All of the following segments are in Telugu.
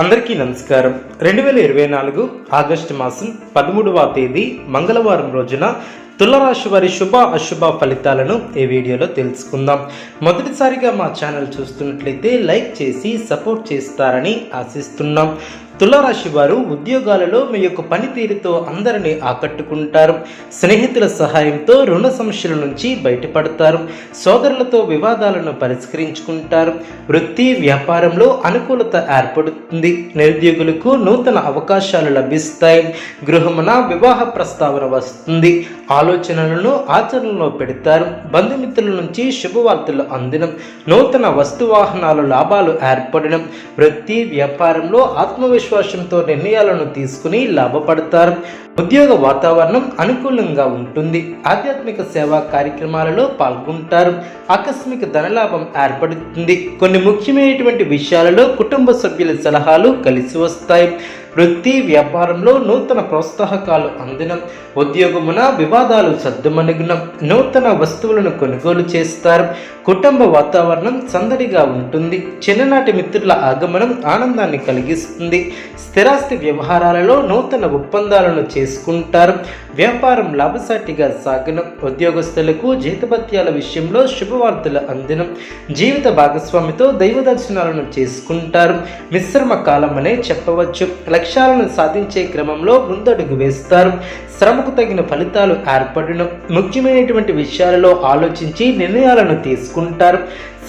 అందరికీ నమస్కారం. రెండు వేల ఇరవై నాలుగు ఆగస్టు మాసం పదమూడవ తేదీ మంగళవారం రోజున తులరాశి వారి శుభ అశుభ ఫలితాలను ఈ వీడియోలో తెలుసుకుందాం. మొదటిసారిగా మా ఛానల్ చూస్తున్నట్లయితే లైక్ చేసి సపోర్ట్ చేస్తారని ఆశిస్తున్నాం. తులారాశి వారు ఉద్యోగాలలో మీ యొక్క పనితీరుతో అందరినీ ఆకట్టుకుంటారు. స్నేహితుల సహాయంతో రుణ సమస్యల నుంచి బయటపడతారు. సోదరులతో వివాదాలను పరిష్కరించుకుంటారు. వృత్తి వ్యాపారంలో అనుకూలత ఏర్పడుతుంది. నిరుద్యోగులకు నూతన అవకాశాలు లభిస్తాయి. గృహమున వివాహ ప్రస్తావన వస్తుంది. ఆలోచనలను ఆచరణలో పెడతారు. బంధుమిత్రుల నుంచి శుభవార్తలు అందడం నూతన వస్తువాహనాల లాభాలు ఏర్పడడం. వృత్తి వ్యాపారంలో ఆత్మవిశ్వాసంతో నిర్ణయాలను తీసుకుని లాభపడతారు. ఉద్యోగ వాతావరణం అనుకూలంగా ఉంటుంది. ఆధ్యాత్మిక సేవా కార్యక్రమాలలో పాల్గొంటారు. ఆకస్మిక ధనలాభం ఏర్పడుతుంది. కొన్ని ముఖ్యమైనటువంటి విషయాలలో కుటుంబ సభ్యుల సలహాలు కలిసి వస్తాయి. వృత్తి వ్యాపారంలో నూతన ప్రోత్సాహకాలు అందడం ఉద్యోగమున వివాదాలు సద్దుమనుగుణం నూతన వస్తువులను కొనుగోలు చేస్తారు. కుటుంబ వాతావరణం సందడిగా ఉంటుంది. చిన్ననాటి మిత్రుల ఆగమనం ఆనందాన్ని కలిగిస్తుంది. స్థిరాస్తి వ్యవహారాలలో నూతన ఒప్పందాలను చేసుకుంటారు. వ్యాపారం లాభసాటిగా సాగడం ఉద్యోగస్తులకు జీతభత్యాల విషయంలో శుభవార్తలు అందినం. జీవిత భాగస్వామితో దైవ దర్శనాలను చేసుకుంటారు. మిశ్రమ కాలం అనే చెప్పవచ్చు లక్ష్యాలను సాధించే క్రమంలో ముందడుగు వేస్తారు. శ్రమకు తగిన ఫలితాలు ఏర్పడిన. ముఖ్యమైనటువంటి విషయాలలో ఆలోచించి నిర్ణయాలను తీసుకుంటారు.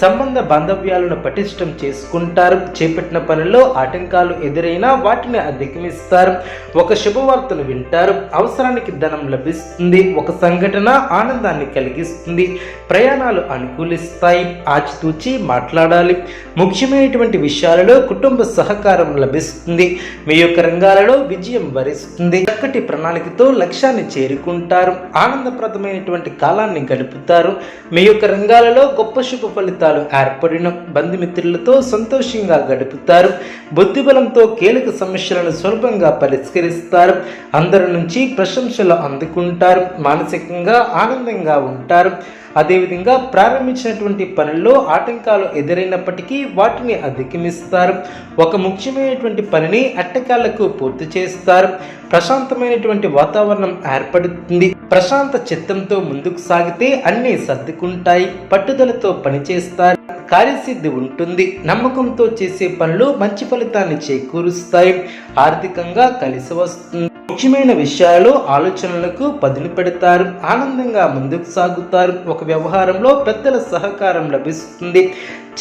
సంబంధ బాంధవ్యాలను పటిష్టం చేసుకుంటారు. చేపట్టిన పనుల్లో ఆటంకాలు ఎదురైనా వాటిని అధిగమిస్తారు. ఒక శుభవార్తను వింటారు. అవసరానికి ధనం లభిస్తుంది. ఒక సంఘటన ఆనందాన్ని కలిగిస్తుంది. ప్రయాణాలు అనుకూలిస్తాయి. ఆచితూచి మాట్లాడాలి. ముఖ్యమైనటువంటి విషయాలలో కుటుంబ సహకారం లభిస్తుంది. మీ యొక్క రంగాలలో విజయం వరిస్తుంది. చక్కటి ప్రణాళికతో లక్ష్యాన్ని చేరుకుంటారు. ఆనందప్రదమైనటువంటి కాలాన్ని గడుపుతారు. మీ యొక్క రంగాలలో గొప్ప శుభ ఫలితాలు ఏర్పడిన బంధుమిత్రులతో సంతోషంగా గడుపుతారు. బుద్ధిబలంతో కీలక సమస్యలను సులభంగా పరిష్కరిస్తారు. అందరి నుంచి ప్రశంసలు అందుకుంటారు. మానసికంగా ఆనందంగా ఉంటారు. అదేవిధంగా ప్రారంభించినటువంటి పనుల్లో ఆటంకాలు ఎదురైనప్పటికీ వాటిని అధిగమిస్తారు. ఒక ముఖ్యమైనటువంటి పనిని అట్టకాలకు పూర్తి చేస్తారు. ప్రశాంతమైనటువంటి వాతావరణం ఏర్పడుతుంది. ప్రశాంత చిత్తంతో ముందుకు సాగితే అన్నీ సర్దుకుంటాయి. పట్టుదలతో పనిచేస్తారు. కార్యసిద్ధి ఉంటుంది. నమ్మకంతో చేసే పనులు మంచి ఫలితాన్ని చేకూరుస్తాయి. ఆర్థికంగా కలిసి వస్తుంది. ముఖ్యమైన విషయాలు ఆలోచనలకు పదును పెడతారు ఆనందంగా ముందుకు సాగుతారు. ఒక వ్యవహారంలో పెద్దల సహకారం లభిస్తుంది.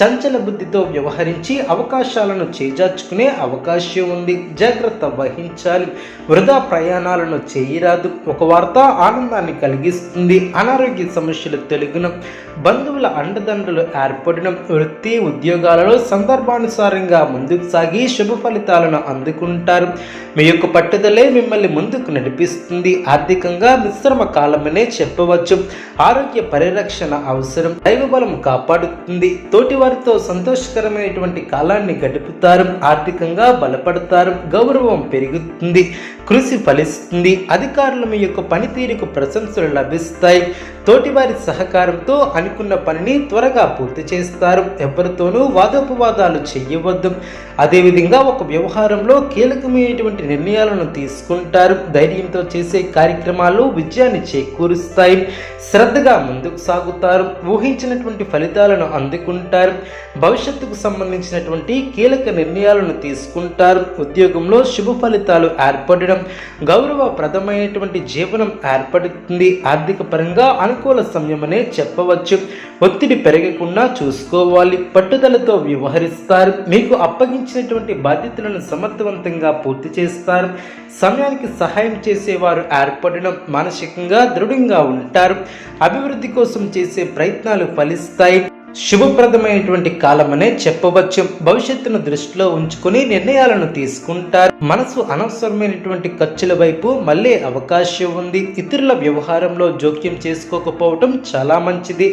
చంచల బుద్ధితో వ్యవహరించి అవకాశాలను చేజార్చుకునే అవకాశం ఉంది. జాగ్రత్త వహించాలి. వృధా ప్రయాణాలను చేయరాదు. ఒక వార్త ఆనందాన్ని కలిగిస్తుంది. అనారోగ్య సమస్యలు తెలుగున బంధువుల అండదండలు ఏర్పడడం వృత్తి ఉద్యోగాలలో సందర్భానుసారంగా ముందుకు సాగి శుభ ఫలితాలను అందుకుంటారు. మీ యొక్క పట్టుదలే మిమ్మల్ని ముందుకు నడిపిస్తుంది. ఆర్థికంగా మిశ్రమ కాలమనే చెప్పవచ్చు. ఆరోగ్య పరిరక్షణ అవసరం. దైవబలం కాపాడుతుంది. తోటి వారితో సంతోషకరమైనటువంటి కాలాన్ని గడుపుతారు. ఆర్థికంగా బలపడతారు. గౌరవం పెరుగుతుంది. కృషి ఫలిస్తుంది. అధికారుల మీ యొక్క పనితీరుకు ప్రశంసలు లభిస్తాయి. తోటివారి సహకారంతో అనుకున్న పనిని త్వరగా పూర్తి చేస్తారు. ఎవరితోనూ వాదోపవాదాలు చేయవద్దు. అదేవిధంగా ఒక వ్యవహారంలో కీలకమైనటువంటి నిర్ణయాలను తీసుకుంటారు. ధైర్యంతో చేసే కార్యక్రమాలు విజయాన్ని చేకూరుస్తాయి. శ్రద్ధగా ముందుకు సాగుతారు. ఊహించినటువంటి ఫలితాలను అందుకుంటారు. భవిష్యత్తుకు సంబంధించినటువంటి కీలక నిర్ణయాలను తీసుకుంటారు. ఉద్యోగంలో శుభ ఫలితాలు ఏర్పడడం గౌరవప్రదమైనటువంటి జీవనం ఏర్పడుతుంది. ఆర్థిక పరంగా అనుకూల సమయమనే చెప్పవచ్చు. ఒత్తిడి పెరగకుండా చూసుకోవాలి. పట్టుదలతో వ్యవహరిస్తారు. మీకు అప్పగించినటువంటి బాధ్యతలను సమర్థవంతంగా పూర్తి చేస్తారు. సమయానికి సహాయం చేసేవారు ఏర్పడడం మానసికంగా దృఢంగా ఉంటారు. అభివృద్ధి కోసం చేసే ప్రయత్నాలు ఫలిస్తాయి. శుభప్రదమైనటువంటి కాలమనే చెప్పవచ్చు. భవిష్యత్తును దృష్టిలో ఉంచుకుని నిర్ణయాలను తీసుకుంటారు. మనసు అనవసరమైనటువంటి ఖర్చుల వైపు మళ్ళీ అవకాశం ఉంది. ఇతరుల వ్యవహారంలో జోక్యం చేసుకోకపోవటం చాలా మంచిది.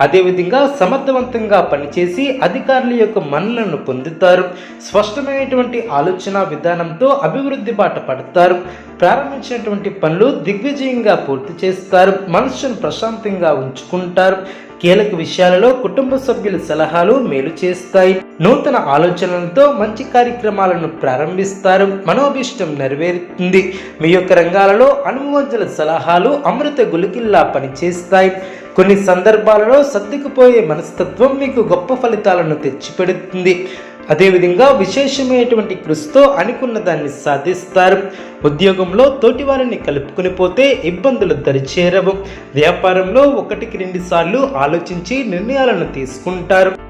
అదేవిధంగా సమర్థవంతంగా పనిచేసి అధికారుల యొక్క మన్నలను పొందుతారు. స్పష్టమైనటువంటి ఆలోచన విధానంతో అభివృద్ధి బాట పడతారు. ప్రారంభించినటువంటి పనులు దిగ్విజయంగా పూర్తి చేస్తారు. మనసును ప్రశాంతంగా ఉంచుకుంటారు. కీలక విషయాలలో కుటుంబ సభ్యుల సలహాలు మేలు చేస్తాయి. నూతన ఆలోచనలతో మంచి కార్యక్రమాలను ప్రారంభిస్తారు. మనోభిష్టం నెరవేరుతుంది. మీ యొక్క రంగాలలో అనుభవజ్ఞుల సలహాలు అమృత గులికిల్లా పనిచేస్తాయి. కొన్ని సందర్భాలలో సర్దుకుపోయే మనస్తత్వం మీకు గొప్ప ఫలితాలను తెచ్చిపెడుతుంది. అదేవిధంగా విశేషమైనటువంటి కృషితో అనుకున్న దాన్ని సాధిస్తారు. ఉద్యోగంలో తోటి వారిని కలుపుకుని పోతే ఇబ్బందులు దరిచేరవు. వ్యాపారంలో ఒకటికి రెండు సార్లు ఆలోచించి నిర్ణయాలను తీసుకుంటారు.